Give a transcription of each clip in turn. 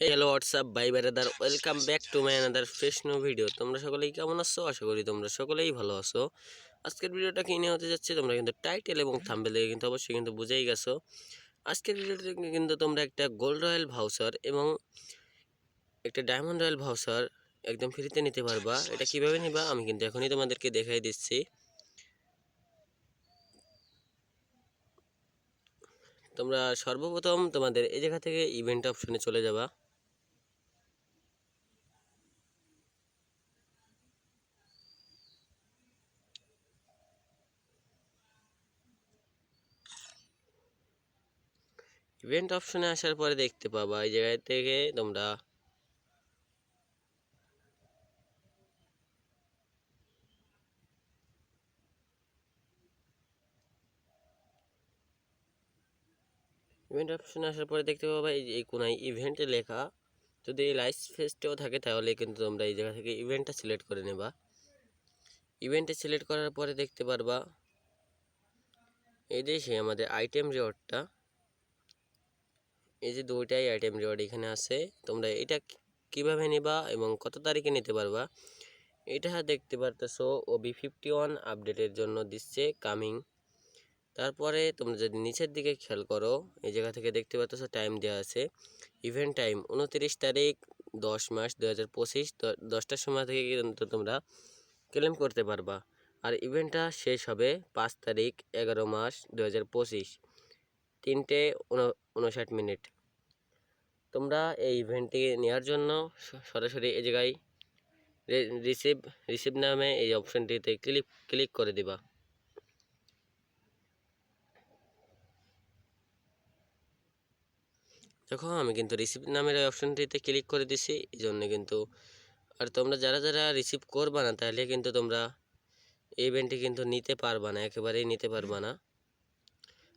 Hello WhatsApp বাই বেরাদার welcome back to my another fresh new video তোমরা সকলেই কেমন আছো? আশা করি তোমরা সকলেই ভালো আছো। আজকের ভিডিওটা কিনে হতে যাচ্ছে? তোমরা কিন্তু টাইটেল এবং থাম্বেল দেখে কিন্তু অবশ্যই কিন্তু বুঝেই গেছো। আজকের ভিডিওতে কিন্তু তোমরা একটা গোল্ড রয়্যাল ভাউচার এবং একটা ডায়মন্ড রয়্যাল ভাউচার একদম ফ্রিতে নিতে পারবা। এটা কীভাবে নিবা? আমি কিন্তু এখনই তোমাদেরকে দেখাই দিচ্ছি। তোমরা সর্বপ্রথম তোমাদের এই জায়গা থেকে ইভেন্ট অপশনে চলে যাবা। ইভেন্ট অপশনে আসার পরে দেখতে পাবা, এই জায়গা থেকে তোমরা ইভেন্ট অপশনে আসার পরে দেখতে পাবা, এই কোনায় ইভেন্টে লেখা, যদি এই লাইস ফেস্টেও থাকে তাহলে কিন্তু তোমরা এই জায়গা থেকে ইভেন্টটা সিলেক্ট করে নেবা। ইভেন্টে সিলেক্ট করার পরে দেখতে পারবা, এই যে আমাদের আইটেম রিওয়ার্ডটা এই যে দুইটাই আইটেম রিওয়ার্ড এখানে আছে, তোমরা এটা কীভাবে নিবা এবং কত তারিখে নিতে পারবা, এটা দেখতে পারতেছো ওবি ফিফটি ওয়ান আপডেটের জন্য দিচ্ছে কামিং তারপরে তোমরা যদি নিচের দিকে খেয়াল করো, এই জায়গা থেকে দেখতে পাচ্ছ টাইম দেওয়া আছে ইভেন্ট টাইম উনত্রিশ তারিখ দশ মাস দু হাজার পঁচিশ দশটার সময় থেকে কিন্তু তোমরা ক্লেম করতে পারবা। আর ইভেন্টটা শেষ হবে পাঁচ তারিখ এগারো মাস দু হাজার পঁচিশ। তিনটে উনষাট মিনিট। তোমরা এই ইভেন্টটি নেওয়ার জন্য সরাসরি এই জায়গায় রিসিভ রিসিভ নামে এই অপশনটিতে ক্লিক ক্লিক করে দিবা। দেখো, আমি কিন্তু রিসিভ নামের এই অপশানটিতে ক্লিক করে দিছি, এই জন্য কিন্তু আর তোমরা যারা যারা রিসিভ করবা না, তাহলে কিন্তু তোমরা এই ইভেন্টটি কিন্তু নিতে পারবা না, একেবারেই নিতে পারবা না।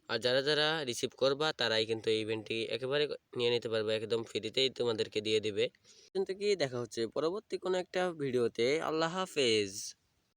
আর যারা যারা রিসিভ করবা, তারাই কিন্তু এই ইভেন্টটি একেবারে নিয়ে নিতে পারবে, একদম ফ্রিতেই তোমাদেরকে দিয়ে দিবে। কিন্তু কি দেখা হচ্ছে পরবর্তী কোনো একটা ভিডিওতে আল্লাহ হাফেজ।